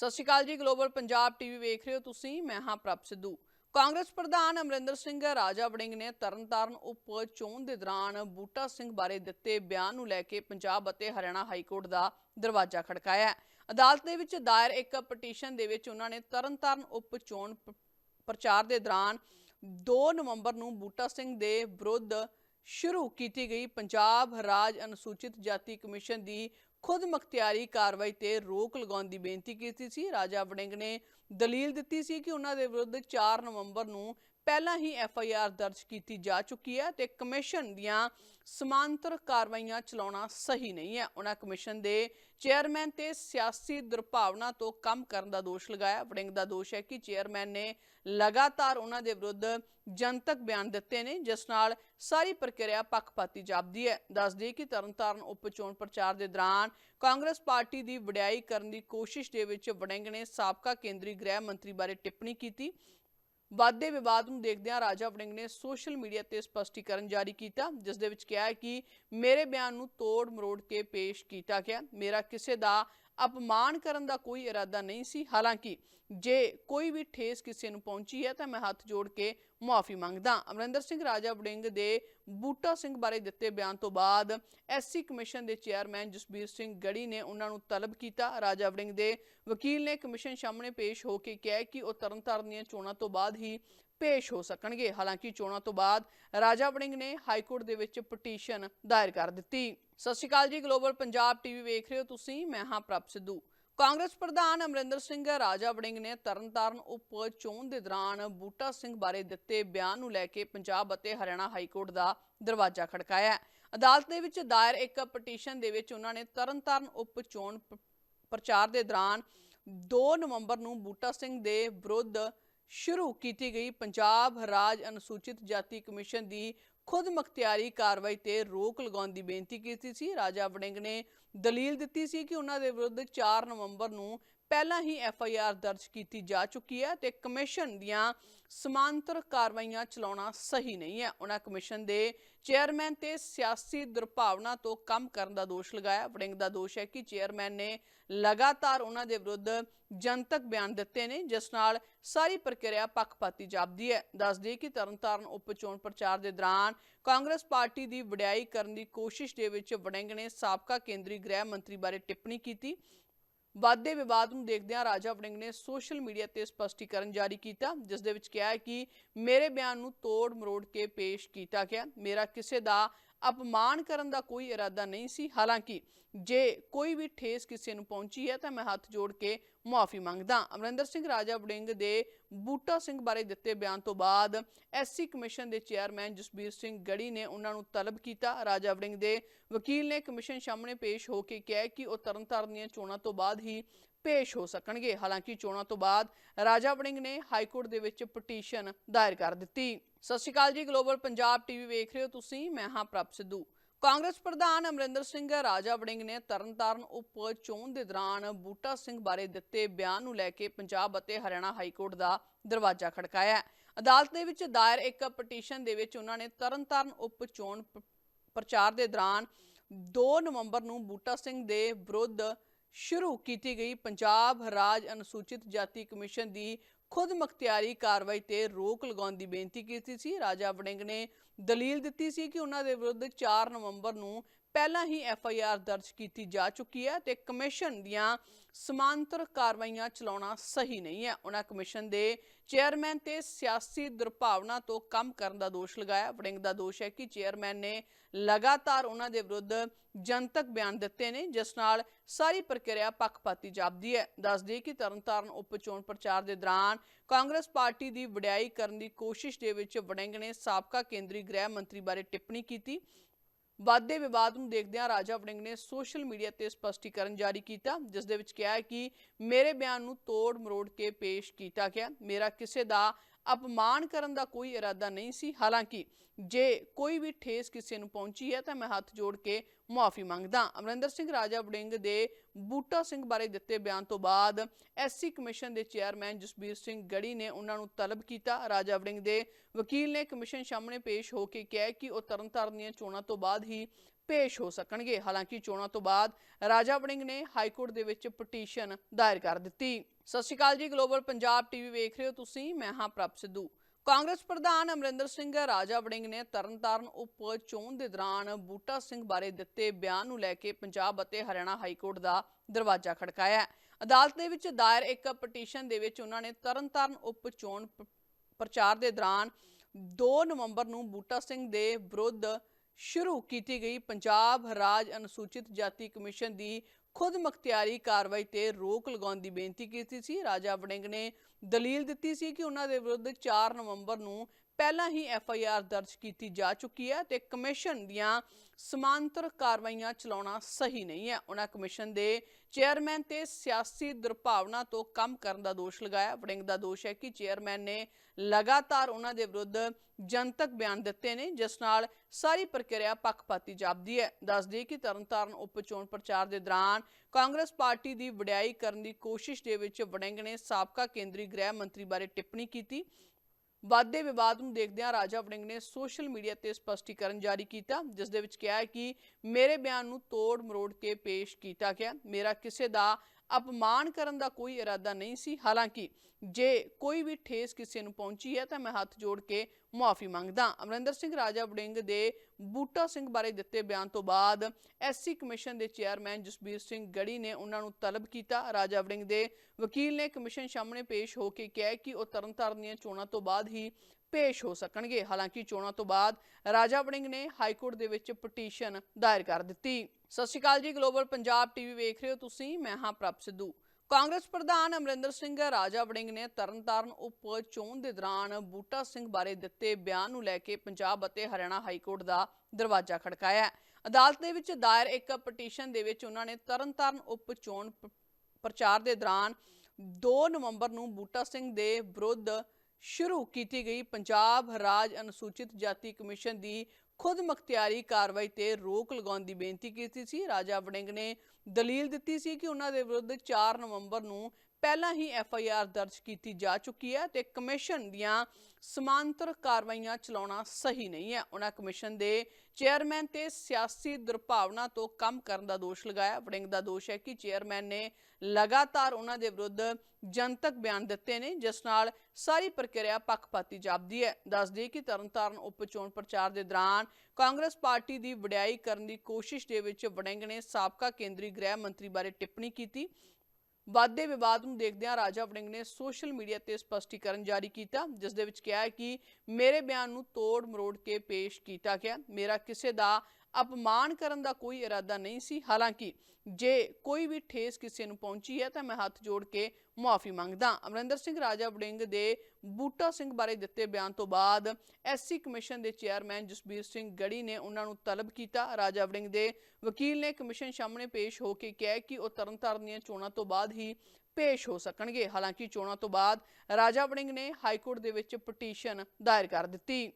ਸਤਿ ਸ਼੍ਰੀ ਅਕਾਲ ਜੀ global Punjab TV ਵੇਖ ਰਹੇ ਹੋ ਤੁਸੀਂ, ਮੈਂ ਹਾਂ ਪ੍ਰਭ ਸਿੱਧੂ। ਕਾਂਗਰਸ ਪ੍ਰਧਾਨ ਅਮਰਿੰਦਰ ਸਿੰਘ, ਰਾਜਾ ਵੜਿੰਗ ਨੇ ਤਰਨਤਾਰਨ ਉਪ ਚੋਣ ਦੇ ਦੌਰਾਨ ਬੂਟਾ ਸਿੰਘ ਬਾਰੇ ਦਿੱਤੇ ਬਿਆਨ ਨੂੰ ਲੈ ਕੇ ਪੰਜਾਬ ਅਤੇ ਹਰਿਆਣਾ ਹਾਈ ਕੋਰਟ ਦਾ ਦਰਵਾਜ਼ਾ ਖੜਕਾਇਆ ਅਦਾਲਤ ਦੇ ਵਿੱਚ ਦਾਇਰ ਇੱਕ ਪਟੀਸ਼ਨ ਦੇ ਵਿੱਚ ਉਹਨਾਂ ਨੇ ਤਰਨਤਾਰਨ ਉਪ ਚੋਣ ਪ੍ਰਚਾਰ ਦੇ ਦੌਰਾਨ 2 ਨਵੰਬਰ ਨੂੰ ਬੂਟਾ ਸਿੰਘ ਦੇ ਵਿਰੁੱਧ ਸ਼ੁਰੂ ਕੀਤੀ ਗਈ ਪੰਜਾਬ ਰਾਜ ਅਨੁਸੂਚਿਤ ਜਾਤੀ ਕਮਿਸ਼ਨ ਦੀ ਖੁਦ ਮੁਖਤਿਆਰੀ ਕਾਰਵਾਈ ਤੇ ਰੋਕ ਲਗਾਉਣ ਦੀ ਬੇਨਤੀ ਕੀਤੀ ਸੀ। ਰਾਜਾ ਵੜਿੰਗ ਨੇ ਦਲੀਲ ਦਿੱਤੀ ਸੀ ਕਿ ਉਹਨਾਂ ਦੇ ਵਿਰੁੱਧ 4 ਨਵੰਬਰ ਨੂੰ ਪਹਿਲਾਂ ਹੀ ਐਫ ਆਈ ਆਰ ਦਰਜ ਕੀਤੀ ਜਾ ਚੁੱਕੀ ਹੈ ਤੇ ਕਮਿਸ਼ਨ ਦੀਆਂ ਸਮਾਂਤਰ ਕਾਰਵਾਈਆਂ ਚਲਾਉਣਾ ਸਹੀ ਨਹੀਂ ਹੈ। ਉਹਨਾਂ ਕਮਿਸ਼ਨ ਦੇ ਚੇਅਰਮੈਨ ਤੇ ਸਿਆਸੀ ਦੁਰਭਾਵਨਾ ਤੋਂ ਕੰਮ ਕਰਨ ਦਾ ਦੋਸ਼ ਲਗਾਇਆ। ਵੜਿੰਗ ਦਾ ਦੋਸ਼ ਹੈ ਕਿ ਚੇਅਰਮੈਨ ਨੇ ਲਗਾਤਾਰ ਉਹਨਾਂ ਦੇ ਵਿਰੁੱਧ ਜਨਤਕ ਬਿਆਨ ਦਿੱਤੇ ਨੇ, ਜਿਸ ਨਾਲ ਸਾਰੀ ਪ੍ਰਕਿਰਿਆ ਪੱਖਪਾਤੀ ਜਾਪਦੀ ਹੈ। ਦੱਸ ਦਈਏ ਕਿ ਤਰਨਤਾਰਨ ਉਪ ਚੋਣ ਪ੍ਰਚਾਰ ਦੇ ਦੌਰਾਨ ਕਾਂਗਰਸ ਪਾਰਟੀ ਦੀ ਵਡਿਆਈ ਕਰਨ ਦੀ ਕੋਸ਼ਿਸ਼ ਦੇ ਵਿੱਚ ਵੜਿੰਗ ਨੇ ਸਾਬਕਾ ਕੇਂਦਰੀ ਗ੍ਰਹਿ ਮੰਤਰੀ ਬਾਰੇ ਟਿੱਪਣੀ ਕੀਤੀ। ਵਾਧੇ ਵਿਵਾਦ ਨੂੰ ਦੇਖਦਿਆਂ ਰਾਜਾ ਵੜਿੰਗ ਨੇ ਸੋਸ਼ਲ ਮੀਡੀਆ ਤੇ ਸਪਸ਼ਟੀਕਰਨ ਜਾਰੀ ਕੀਤਾ, ਜਿਸ ਦੇ ਵਿੱਚ ਕਿਹਾ ਹੈ ਕਿ ਮੇਰੇ ਬਿਆਨ ਨੂੰ ਤੋੜ ਮਰੋੜ ਕੇ ਪੇਸ਼ ਕੀਤਾ ਗਿਆ। ਮੇਰਾ ਕਿਸੇ ਦਾ ਅਪਮਾਨ ਕਰਨ ਦਾ ਕੋਈ ਇਰਾਦਾ ਨਹੀਂ ਸੀ। ਹਾਲਾਂਕਿ ਜੇ ਕੋਈ ਵੀ ਠੇਸ ਕਿਸੇ ਨੂੰ ਪਹੁੰਚੀ ਹੈ ਤਾਂ ਮੈਂ ਹੱਥ ਜੋੜ ਕੇ ਮੁਆਫੀ ਮੰਗਦਾ ਅਮਰਿੰਦਰ ਸਿੰਘ ਰਾਜਾ ਵੜਿੰਗ ਦੇ ਬੂਟਾ ਸਿੰਘ ਬਾਰੇ ਦਿੱਤੇ ਬਿਆਨ ਤੋਂ ਬਾਅਦ ਐਸਸੀ ਕਮਿਸ਼ਨ ਦੇ ਚੇਅਰਮੈਨ ਜਸਬੀਰ ਸਿੰਘ ਗੜੀ ਨੇ ਉਹਨਾਂ ਨੂੰ ਤਲਬ ਕੀਤਾ। ਰਾਜਾ ਵੜਿੰਗ ਦੇ ਵਕੀਲ ਨੇ ਕਮਿਸ਼ਨ ਸਾਹਮਣੇ ਪੇਸ਼ ਹੋ ਕੇ ਕਿਹਾ ਕਿ ਉਹ ਤਰਨਤਾਰਨ ਦੀਆਂ ਚੋਣਾਂ ਤੋਂ ਬਾਅਦ ਹੀ ਪੇਸ਼ ਹੋ ਸਕਣਗੇ। ਹਾਲਾਂਕਿ ਚੋਣਾਂ ਤੋਂ ਬਾਅਦ ਰਾਜਾ ਵੜਿੰਗ ਨੇ ਹਾਈ ਕੋਰਟ ਦੇ ਵਿੱਚ ਪਟੀਸ਼ਨ ਦਾਇਰ ਕਰ ਦਿੱਤੀ। ਸਤਿ ਸ਼੍ਰੀ ਅਕਾਲ ਜੀ ਗਲੋਬਲ ਪੰਜਾਬ ਟੀਵੀ ਵੇਖ ਰਹੇ ਹੋ ਤੁਸੀਂ। ਮੈਂ ਹਾਂ ਪ੍ਰਭ ਸਿੱਧੂ। ਕਾਂਗਰਸ ਪ੍ਰਧਾਨ ਅਮਰਿੰਦਰ ਸਿੰਘ, ਰਾਜਾ ਵੜਿੰਗ ਨੇ ਤਰਨਤਾਰਨ ਉਪ ਚੋਣ ਦੇ ਦੌਰਾਨ ਬੂਟਾ ਸਿੰਘ ਬਾਰੇ ਦਿੱਤੇ ਬਿਆਨ ਨੂੰ ਲੈ ਕੇ ਪੰਜਾਬ ਅਤੇ ਹਰਿਆਣਾ ਹਾਈ ਕੋਰਟ ਦਾ ਦਰਵਾਜ਼ਾ ਖੜਕਾਇਆ। ਅਦਾਲਤ ਦੇ ਵਿੱਚ ਦਾਇਰ ਇੱਕ ਪਟੀਸ਼ਨ ਦੇ ਵਿੱਚ ਉਹਨਾਂ ਨੇ ਤਰਨਤਾਰਨ ਉਪ ਚੋਣ ਪ੍ਰਚਾਰ ਦੇ ਦੌਰਾਨ 2 ਨਵੰਬਰ ਨੂੰ ਬੂਟਾ ਸਿੰਘ ਦੇ ਵਿਰੁੱਧ ਸ਼ੁਰੂ ਕੀਤੀ ਗਈ ਪੰਜਾਬ ਰਾਜ ਅਨੁਸੂਚਿਤ ਜਾਤੀ ਕਮਿਸ਼ਨ ਦੀ ਖੁਦ ਮੁਖਤਿਆਰੀ ਕਾਰਵਾਈ ਤੇ ਰੋਕ ਲਗਾਉਣ ਦੀ ਬੇਨਤੀ ਕੀਤੀ ਸੀ। ਰਾਜਾ ਵੜਿੰਗ ਨੇ ਦਲੀਲ ਦਿੱਤੀ ਸੀ ਕਿ ਉਹਨਾਂ ਦੇ ਵਿਰੁੱਧ 4 ਨਵੰਬਰ ਨੂੰ ਪਹਿਲਾਂ ਹੀ ਐਫ ਆਈ ਆਰ ਦਰਜ ਕੀਤੀ ਜਾ ਚੁੱਕੀ ਹੈ ਤੇ ਕਮਿਸ਼ਨ ਦੀਆਂ ਸਮਾਂਤਰ ਕਾਰਵਾਈਆਂ ਚਲਾਉਣਾ ਸਹੀ ਨਹੀਂ ਹੈ। ਉਹਨਾਂ ਕਮਿਸ਼ਨ ਦੇ ਚੇਅਰਮੈਨ ਤੇ ਸਿਆਸੀ ਦੁਰਭਾਵਨਾ ਤੋਂ ਕੰਮ ਕਰਨ ਦਾ ਦੋਸ਼ ਲਗਾਇਆ। ਵੜਿੰਗ ਦਾ ਦੋਸ਼ ਹੈ ਕਿ ਚੇਅਰਮੈਨ ਨੇ ਲਗਾਤਾਰ ਉਹਨਾਂ ਦੇ ਵਿਰੁੱਧ ਜਨਤਕ ਬਿਆਨ ਦਿੱਤੇ ਨੇ, ਜਿਸ ਨਾਲ ਸਾਰੀ ਪ੍ਰਕਿਰਿਆ ਪੱਖਪਾਤੀ ਜਾਪਦੀ ਹੈ। ਦੱਸ ਦਈਏ ਕਿ ਤਰਨਤਾਰਨ ਉਪ ਚੋਣ ਪ੍ਰਚਾਰ ਦੇ ਦੌਰਾਨ ਕਾਂਗਰਸ ਪਾਰਟੀ ਦੀ ਵਡਿਆਈ ਕਰਨ ਦੀ ਕੋਸ਼ਿਸ਼ ਦੇ ਵਿੱਚ ਵੜਿੰਗ ਨੇ ਸਾਬਕਾ ਕੇਂਦਰੀ ਗ੍ਰਹਿ ਮੰਤਰੀ ਬਾਰੇ ਟਿੱਪਣੀ ਕੀਤੀ। ਵਾਧੇ ਵਿਵਾਦ ਨੂੰ ਦੇਖਦਿਆਂ ਰਾਜਾ ਵੜਿੰਗ ਨੇ ਸੋਸ਼ਲ ਮੀਡੀਆ ਤੇ ਸਪਸ਼ਟੀਕਰਨ ਜਾਰੀ ਕੀਤਾ, ਜਿਸ ਦੇ ਵਿੱਚ ਕਿਹਾ ਹੈ ਕਿ ਮੇਰੇ ਬਿਆਨ ਨੂੰ ਤੋੜ ਮਰੋੜ ਕੇ ਪੇਸ਼ ਕੀਤਾ ਗਿਆ। ਮੇਰਾ ਕਿਸੇ ਦਾ ਅਪਮਾਨ ਕਰਨ ਦਾ ਕੋਈ ਇਰਾਦਾ ਨਹੀਂ ਸੀ। ਹਾਲਾਂਕਿ ਜੇ ਕੋਈ ਵੀ ਠੇਸ ਕਿਸੇ ਨੂੰ ਪਹੁੰਚੀ ਹੈ ਤਾਂ ਮੈਂ ਹੱਥ ਜੋੜ ਕੇ ਮੁਆਫੀ ਮੰਗਦਾ ਅਮਰਿੰਦਰ ਸਿੰਘ ਰਾਜਾ ਵੜਿੰਗ ਦੇ ਬੂਟਾ ਸਿੰਘ ਬਾਰੇ ਦਿੱਤੇ ਬਿਆਨ ਤੋਂ ਬਾਅਦ ਐਸਸੀ ਕਮਿਸ਼ਨ ਦੇ ਚੇਅਰਮੈਨ ਜਸਬੀਰ ਸਿੰਘ ਗੜੀ ਨੇ ਉਹਨਾਂ ਨੂੰ ਤਲਬ ਕੀਤਾ। ਰਾਜਾ ਵੜਿੰਗ ਦੇ ਵਕੀਲ ਨੇ ਕਮਿਸ਼ਨ ਸਾਹਮਣੇ ਪੇਸ਼ ਹੋ ਕੇ ਕਿਹਾ ਕਿ ਉਹ ਤਰਨਤਾਰਨ ਦੀਆਂ ਚੋਣਾਂ ਤੋਂ ਬਾਅਦ ਹੀ ਪੇਸ਼ ਹੋ ਸਕਣਗੇ। ਹਾਲਾਂਕਿ ਚੋਣਾਂ ਤੋਂ ਬਾਅਦ ਰਾਜਾ ਵੜਿੰਗ ਨੇ ਹਾਈ ਕੋਰਟ ਦੇ ਵਿੱਚ ਪਟੀਸ਼ਨ ਦਾਇਰ ਕਰ ਦਿੱਤੀ। ਸਤਿ ਸ਼੍ਰੀ ਅਕਾਲ ਜੀ ਗਲੋਬਲ ਪੰਜਾਬ ਟੀਵੀ ਵੇਖ ਰਹੇ ਹੋ ਤੁਸੀਂ। ਮੈਂ ਹਾਂ ਪ੍ਰਭ ਸਿੱਧੂ। ਕਾਂਗਰਸ ਪ੍ਰਧਾਨ ਅਮਰਿੰਦਰ ਸਿੰਘ, ਰਾਜਾ ਵੜਿੰਗ ਨੇ ਤਰਨਤਾਰਨ ਉਪ ਚੋਣ ਦੇ ਦੌਰਾਨ ਬੂਟਾ ਸਿੰਘ ਬਾਰੇ ਦਿੱਤੇ ਬਿਆਨ ਨੂੰ ਲੈ ਕੇ ਪੰਜਾਬ ਅਤੇ ਹਰਿਆਣਾ ਹਾਈ ਕੋਰਟ ਦਾ ਦਰਵਾਜ਼ਾ ਖੜਕਾਇਆ। ਅਦਾਲਤ ਦੇ ਵਿੱਚ ਦਾਇਰ ਇੱਕ ਪਟੀਸ਼ਨ ਦੇ ਵਿੱਚ ਉਹਨਾਂ ਨੇ ਤਰਨਤਾਰਨ ਉਪ ਚੋਣ ਪ੍ਰਚਾਰ ਦੇ ਦੌਰਾਨ 2 ਨਵੰਬਰ ਨੂੰ ਬੂਟਾ ਸਿੰਘ ਦੇ ਵਿਰੁੱਧ ਸ਼ੁਰੂ ਕੀਤੀ ਗਈ ਪੰਜਾਬ ਰਾਜ ਅਨੁਸੂਚਿਤ ਜਾਤੀ ਕਮਿਸ਼ਨ ਦੀ ਖੁਦ ਮੁਖਤਿਆਰੀ ਕਾਰਵਾਈ ਤੇ ਰੋਕ ਲਗਾਉਣ ਦੀ ਬੇਨਤੀ ਕੀਤੀ ਸੀ। ਰਾਜਾ ਵੜਿੰਗ ਨੇ ਦਲੀਲ ਦਿੱਤੀ ਸੀ ਕਿ ਉਹਨਾਂ ਦੇ ਵਿਰੁੱਧ 4 ਨਵੰਬਰ ਨੂੰ ਪਹਿਲਾਂ ਹੀ ਐਫ ਆਈ ਆਰ ਦਰਜ ਕੀਤੀ ਜਾ ਚੁੱਕੀ ਹੈ ਤੇ ਕਮਿਸ਼ਨ ਦੀਆਂ ਸਮਾਂਤਰ ਕਾਰਵਾਈਆਂ ਚਲਾਉਣਾ ਸਹੀ ਨਹੀਂ ਹੈ। ਉਹਨਾਂ ਕਮਿਸ਼ਨ ਦੇ ਚੇਅਰਮੈਨ ਤੇ ਸਿਆਸੀ ਦੁਰਭਾਵਨਾ ਤੋਂ ਕੰਮ ਕਰਨ ਦਾ ਦੋਸ਼ ਲਗਾਇਆ। ਵੜਿੰਗ ਦਾ ਦੋਸ਼ ਹੈ ਕਿ ਚੇਅਰਮੈਨ ਨੇ ਲਗਾਤਾਰ ਉਹਨਾਂ ਦੇ ਵਿਰੁੱਧ ਜਨਤਕ ਬਿਆਨ ਦਿੱਤੇ ਨੇ, ਜਿਸ ਨਾਲ ਸਾਰੀ ਪ੍ਰਕਿਰਿਆ ਪੱਖਪਾਤੀ ਜਾਪਦੀ ਹੈ। ਦੱਸ ਦਈਏ ਕਿ ਤਰਨਤਾਰਨ ਉਪ ਚੋਣ ਪ੍ਰਚਾਰ ਦੇ ਦੌਰਾਨ ਕਾਂਗਰਸ ਪਾਰਟੀ ਦੀ ਵਡਿਆਈ ਕਰਨ ਦੀ ਕੋਸ਼ਿਸ਼ ਦੇ ਵਿੱਚ ਵੜਿੰਗ ਨੇ ਸਾਬਕਾ ਕੇਂਦਰੀ ਗ੍ਰਹਿ ਮੰਤਰੀ ਬਾਰੇ ਟਿੱਪਣੀ ਕੀਤੀ। ਵਾਧੇ ਵਿਵਾਦ ਨੂੰ ਦੇਖਦਿਆਂ ਰਾਜਾ ਵੜਿੰਗ ਨੇ ਸੋਸ਼ਲ ਮੀਡੀਆ ਤੇ ਸਪਸ਼ਟੀਕਰਨ ਜਾਰੀ ਕੀਤਾ, ਜਿਸ ਦੇ ਵਿੱਚ ਕਿਹਾ ਹੈ ਕਿ ਮੇਰੇ ਬਿਆਨ ਨੂੰ ਤੋੜ ਮਰੋੜ ਕੇ ਪੇਸ਼ ਕੀਤਾ ਗਿਆ। ਮੇਰਾ ਕਿਸੇ ਦਾ ਅਪਮਾਨ ਕਰਨ ਦਾ ਕੋਈ ਇਰਾਦਾ ਨਹੀਂ ਸੀ। ਹਾਲਾਂਕਿ ਜੇ ਕੋਈ ਵੀ ਠੇਸ ਕਿਸੇ ਨੂੰ ਪਹੁੰਚੀ ਹੈ ਤਾਂ ਮੈਂ ਹੱਥ ਜੋੜ ਕੇ ਮੁਆਫੀ ਮੰਗਦਾ ਅਮਰਿੰਦਰ ਸਿੰਘ ਰਾਜਾ ਵੜਿੰਗ ਦੇ ਬੂਟਾ ਸਿੰਘ ਬਾਰੇ ਦਿੱਤੇ ਬਿਆਨ ਤੋਂ ਬਾਅਦ ਐਸਸੀ ਕਮਿਸ਼ਨ ਦੇ ਚੇਅਰਮੈਨ ਜਸਬੀਰ ਸਿੰਘ ਗੜੀ ਨੇ ਉਹਨਾਂ ਨੂੰ ਤਲਬ ਕੀਤਾ। ਰਾਜਾ ਵੜਿੰਗ ਦੇ ਵਕੀਲ ਨੇ ਕਮਿਸ਼ਨ ਸਾਹਮਣੇ ਪੇਸ਼ ਹੋ ਕੇ ਕਿਹਾ ਕਿ ਉਹ ਤਰਨਤਾਰਨ ਦੀਆਂ ਚੋਣਾਂ ਤੋਂ ਬਾਅਦ ਹੀ ਪੇਸ਼ ਹੋ ਸਕਣਗੇ। ਹਾਲਾਂਕਿ ਚੋਣਾਂ ਤੋਂ ਬਾਅਦ ਰਾਜਾ ਵੜਿੰਗ ਨੇ ਹਾਈ ਕੋਰਟ ਦੇ ਵਿੱਚ ਪਟੀਸ਼ਨ ਦਾਇਰ ਕਰ ਦਿੱਤੀ। ਸਤਿ ਸ਼੍ਰੀ ਅਕਾਲ ਜੀ ਗਲੋਬਲ ਪੰਜਾਬ ਟੀਵੀ ਵੇਖ ਰਹੇ ਹੋ ਤੁਸੀਂ, ਮੈਂ ਹਾਂ ਪ੍ਰਭ ਸਿੱਧੂ। ਕਾਂਗਰਸ ਪ੍ਰਧਾਨ ਅਮਰਿੰਦਰ ਸਿੰਘ, ਰਾਜਾ ਵੜਿੰਗ ਨੇ ਤਰਨਤਾਰਨ ਉਪ ਚੋਣ ਦੇ ਦੌਰਾਨ ਬੂਟਾ ਸਿੰਘ ਬਾਰੇ ਦਿੱਤੇ ਬਿਆਨ ਨੂੰ ਲੈ ਕੇ ਪੰਜਾਬ ਅਤੇ ਹਰਿਆਣਾ ਹਾਈ ਕੋਰਟ ਦਾ ਦਰਵਾਜ਼ਾ ਖੜਕਾਇਆ। ਅਦਾਲਤ ਦੇ ਵਿੱਚ ਦਾਇਰ ਇੱਕ ਪਟੀਸ਼ਨ ਦੇ ਵਿੱਚ ਉਹਨਾਂ ਨੇ ਤਰਨਤਾਰਨ ਉਪ ਚੋਣ ਪ੍ਰਚਾਰ ਦੇ ਦੌਰਾਨ 2 ਨਵੰਬਰ ਨੂੰ ਬੂਟਾ ਸਿੰਘ ਦੇ ਵਿਰੁੱਧ ਸ਼ੁਰੂ ਕੀਤੀ ਗਈ ਪੰਜਾਬ ਰਾਜ ਅਨੁਸੂਚਿਤ ਜਾਤੀ ਕਮਿਸ਼ਨ ਦੀ ਖੁਦ ਮੁਖਤਿਆਰੀ ਕਾਰਵਾਈ ਤੇ ਰੋਕ ਲਗਾਉਣ ਦੀ ਬੇਨਤੀ ਕੀਤੀ ਸੀ। ਰਾਜਾ ਵੜਿੰਗ ਨੇ ਦਲੀਲ ਦਿੱਤੀ ਸੀ ਕਿ ਉਹਨਾਂ ਦੇ ਵਿਰੁੱਧ 4 ਨਵੰਬਰ ਨੂੰ ਪਹਿਲਾਂ ਹੀ ਐਫ ਆਈ ਆਰ ਦਰਜ ਕੀਤੀ ਜਾ ਚੁੱਕੀ ਹੈ ਤੇ ਕਮਿਸ਼ਨ ਦੀਆਂ ਸਮਾਂਤਰ ਕਾਰਵਾਈਆਂ ਚਲਾਉਣਾ ਸਹੀ ਨਹੀਂ ਹੈ। ਉਹਨਾਂ ਕਮਿਸ਼ਨ ਦੇ ਚੇਅਰਮੈਨ ਤੇ ਸਿਆਸੀ ਦੁਰਭਾਵਨਾ ਤੋਂ ਕੰਮ ਕਰਨ ਦਾ ਦੋਸ਼ ਲਗਾਇਆ। ਵੜਿੰਗ ਦਾ ਦੋਸ਼ ਹੈ ਕਿ ਚੇਅਰਮੈਨ ਨੇ ਲਗਾਤਾਰ ਉਹਨਾਂ ਦੇ ਵਿਰੁੱਧ ਜਨਤਕ ਬਿਆਨ ਦਿੱਤੇ ਨੇ, ਜਿਸ ਨਾਲ ਸਾਰੀ ਪ੍ਰਕਿਰਿਆ ਪੱਖਪਾਤੀ ਜਾਪਦੀ ਹੈ। ਦੱਸ ਦਈਏ ਕਿ ਤਰਨਤਾਰਨ ਉਪ ਚੋਣ ਪ੍ਰਚਾਰ ਦੇ ਦੌਰਾਨ ਕਾਂਗਰਸ ਪਾਰਟੀ ਦੀ ਵਡਿਆਈ ਕਰਨ ਦੀ ਕੋਸ਼ਿਸ਼ ਦੇ ਵਿੱਚ ਵੜਿੰਗ ਨੇ ਸਾਬਕਾ ਕੇਂਦਰੀ ਗ੍ਰਹਿ ਮੰਤਰੀ ਬਾਰੇ ਟਿੱਪਣੀ ਕੀਤੀ। ਵਾਧੇ ਵਿਵਾਦ ਨੂੰ ਦੇਖਦਿਆਂ ਰਾਜਾ ਵੜਿੰਗ ਨੇ ਸੋਸ਼ਲ ਮੀਡੀਆ ਤੇ ਸਪਸ਼ਟੀਕਰਨ ਜਾਰੀ ਕੀਤਾ, ਜਿਸ ਦੇ ਵਿੱਚ ਕਿਹਾ ਹੈ ਕਿ ਮੇਰੇ ਬਿਆਨ ਨੂੰ ਤੋੜ ਮਰੋੜ ਕੇ ਪੇਸ਼ ਕੀਤਾ ਗਿਆ। ਮੇਰਾ ਕਿਸੇ ਦਾ ਅਪਮਾਨ ਕਰਨ ਦਾ ਕੋਈ ਇਰਾਦਾ ਨਹੀਂ ਸੀ। ਹਾਲਾਂਕਿ ਜੇ ਕੋਈ ਵੀ ਠੇਸ ਕਿਸੇ ਨੂੰ ਪਹੁੰਚੀ ਹੈ ਤਾਂ ਮੈਂ ਹੱਥ ਜੋੜ ਕੇ ਮੁਆਫੀ ਮੰਗਦਾ ਅਮਰਿੰਦਰ ਸਿੰਘ ਰਾਜਾ ਵੜਿੰਗ ਦੇ ਬੂਟਾ ਸਿੰਘ ਬਾਰੇ ਦਿੱਤੇ ਬਿਆਨ ਤੋਂ ਬਾਅਦ ਐਸਸੀ ਕਮਿਸ਼ਨ ਦੇ ਚੇਅਰਮੈਨ ਜਸਬੀਰ ਸਿੰਘ ਗੜੀ ਨੇ ਉਹਨਾਂ ਨੂੰ ਤਲਬ ਕੀਤਾ। ਰਾਜਾ ਵੜਿੰਗ ਦੇ ਵਕੀਲ ਨੇ ਕਮਿਸ਼ਨ ਸਾਹਮਣੇ ਪੇਸ਼ ਹੋ ਕੇ ਕਿਹਾ ਕਿ ਉਹ ਤਰਨਤਾਰਨ ਦੀਆਂ ਚੋਣਾਂ ਤੋਂ ਬਾਅਦ ਹੀ ਪੇਸ਼ ਹੋ ਸਕਣਗੇ। ਹਾਲਾਂਕਿ ਚੋਣਾਂ ਤੋਂ ਬਾਅਦ ਰਾਜਾ ਵੜਿੰਗ ਨੇ ਹਾਈ ਕੋਰਟ ਦੇ ਵਿੱਚ ਪਟੀਸ਼ਨ ਦਾਇਰ ਕਰ ਦਿੱਤੀ। ਸਤਿ ਸ਼੍ਰੀ ਅਕਾਲ ਜੀ, ਗਲੋਬਲ ਪੰਜਾਬ ਟੀਵੀ ਵੇਖ ਰਹੇ ਹੋ ਤੁਸੀਂ, ਮੈਂ ਹਾਂ ਪ੍ਰਭ ਸਿੱਧੂ। ਕਾਂਗਰਸ ਪ੍ਰਧਾਨ ਅਮਰਿੰਦਰ ਸਿੰਘ, ਰਾਜਾ ਵੜਿੰਗ ਨੇ ਤਰਨਤਾਰਨ ਉਪ ਚੋਣ ਦੇ ਦੌਰਾਨ ਬੂਟਾ ਸਿੰਘ ਬਾਰੇ ਦਿੱਤੇ ਬਿਆਨ ਨੂੰ ਲੈ ਕੇ ਪੰਜਾਬ ਅਤੇ ਹਰਿਆਣਾ ਹਾਈ ਕੋਰਟ ਦਾ ਦਰਵਾਜ਼ਾ ਖੜਕਾਇਆ। ਅਦਾਲਤ ਦੇ ਵਿੱਚ ਦਾਇਰ ਇੱਕ ਪਟੀਸ਼ਨ ਦੇ ਵਿੱਚ ਉਹਨਾਂ ਨੇ ਤਰਨਤਾਰਨ ਉਪ ਚੋਣ ਪ੍ਰਚਾਰ ਦੇ ਦੌਰਾਨ 2 ਨਵੰਬਰ ਨੂੰ ਬੂਟਾ ਸਿੰਘ ਦੇ ਵਿਰੁੱਧ ਸ਼ੁਰੂ ਕੀਤੀ ਗਈ ਪੰਜਾਬ ਰਾਜ ਅਨੁਸੂਚਿਤ ਜਾਤੀ ਕਮਿਸ਼ਨ ਦੀ ਖੁਦ ਮੁਖਤਿਆਰੀ ਕਾਰਵਾਈ ਤੇ ਰੋਕ ਲਗਾਉਣ ਦੀ ਬੇਨਤੀ ਕੀਤੀ ਸੀ। ਰਾਜਾ ਵੜਿੰਗ ਨੇ ਦਲੀਲ ਦਿੱਤੀ ਸੀ ਕਿ ਉਹਨਾਂ ਦੇ ਵਿਰੁੱਧ 4 ਨਵੰਬਰ ਨੂੰ ਪਹਿਲਾਂ ਹੀ ਐਫ ਆਈ ਆਰ ਦਰਜ ਕੀਤੀ ਜਾ ਚੁੱਕੀ ਹੈ ਤੇ ਕਮਿਸ਼ਨ ਦੀਆਂ ਸਮਾਂਤਰ ਕਾਰਵਾਈਆਂ ਚਲਾਉਣਾ ਸਹੀ ਨਹੀਂ ਹੈ। ਉਹਨਾਂ ਕਮਿਸ਼ਨ ਦੇ ਚੇਅਰਮੈਨ ਤੇ ਸਿਆਸੀ ਦੁਰਭਾਵਨਾ ਤੋਂ ਕੰਮ ਕਰਨ ਦਾ ਦੋਸ਼ ਲਗਾਇਆ। ਵੜਿੰਗ ਦਾ ਦੋਸ਼ ਹੈ ਕਿ ਚੇਅਰਮੈਨ ਨੇ ਲਗਾਤਾਰ ਉਹਨਾਂ ਦੇ ਵਿਰੁੱਧ ਜਨਤਕ ਬਿਆਨ ਦਿੱਤੇ ਨੇ, ਜਿਸ ਨਾਲ ਸਾਰੀ ਪ੍ਰਕਿਰਿਆ ਪੱਖਪਾਤੀ ਜਾਪਦੀ ਹੈ। ਦੱਸ ਦਈਏ ਕਿ ਤਰਨਤਾਰਨ ਉਪ ਚੋਣ ਪ੍ਰਚਾਰ ਦੇ ਦੌਰਾਨ ਕਾਂਗਰਸ ਪਾਰਟੀ ਦੀ ਵਡਿਆਈ ਕਰਨ ਦੀ ਕੋਸ਼ਿਸ਼ ਦੇ ਵਿੱਚ ਵੜਿੰਗ ਨੇ ਸਾਬਕਾ ਕੇਂਦਰੀ ਗ੍ਰਹਿ ਮੰਤਰੀ ਬਾਰੇ ਟਿੱਪਣੀ ਕੀਤੀ। ਵਾਧੇ ਵਿਵਾਦ ਨੂੰ ਦੇਖਦਿਆਂ ਰਾਜਾ ਵੜਿੰਗ ਨੇ ਸੋਸ਼ਲ ਮੀਡੀਆ ਤੇ ਸਪਸ਼ਟੀਕਰਨ ਜਾਰੀ ਕੀਤਾ, ਜਿਸ ਦੇ ਵਿੱਚ ਕਿਹਾ ਹੈ ਕਿ ਮੇਰੇ ਬਿਆਨ ਨੂੰ ਤੋੜ ਮਰੋੜ ਕੇ ਪੇਸ਼ ਕੀਤਾ ਗਿਆ। ਮੇਰਾ ਕਿਸੇ ਦਾ ਅਪਮਾਨ ਕਰਨ ਦਾ ਕੋਈ ਇਰਾਦਾ ਨਹੀਂ ਸੀ। ਹਾਲਾਂਕਿ ਜੇ ਕੋਈ ਵੀ ਠੇਸ ਕਿਸੇ ਨੂੰ ਪਹੁੰਚੀ ਹੈ ਤਾਂ ਮੈਂ ਹੱਥ ਜੋੜ ਕੇ ਮੁਆਫੀ ਮੰਗਦਾ ਅਮਰਿੰਦਰ ਸਿੰਘ ਰਾਜਾ ਵੜਿੰਗ ਦੇ ਬੂਟਾ ਸਿੰਘ ਬਾਰੇ ਦਿੱਤੇ ਬਿਆਨ ਤੋਂ ਬਾਅਦ ਐਸਸੀ ਕਮਿਸ਼ਨ ਦੇ ਚੇਅਰਮੈਨ ਜਸਬੀਰ ਸਿੰਘ ਗੜੀ ਨੇ ਉਹਨਾਂ ਨੂੰ ਤਲਬ ਕੀਤਾ। ਰਾਜਾ ਵੜਿੰਗ ਦੇ ਵਕੀਲ ਨੇ ਕਮਿਸ਼ਨ ਸਾਹਮਣੇ ਪੇਸ਼ ਹੋ ਕੇ ਕਿਹਾ ਕਿ ਉਹ ਤਰਨਤਾਰਨ ਦੀਆਂ ਚੋਣਾਂ ਤੋਂ ਬਾਅਦ ਹੀ ਪੇਸ਼ ਹੋ ਸਕਣਗੇ। ਹਾਲਾਂਕਿ ਚੋਣਾਂ ਤੋਂ ਬਾਅਦ ਰਾਜਾ ਵੜਿੰਗ ਨੇ ਹਾਈ ਕੋਰਟ ਦੇ ਵਿੱਚ ਪਟੀਸ਼ਨ ਦਾਇਰ ਕਰ ਦਿੱਤੀ।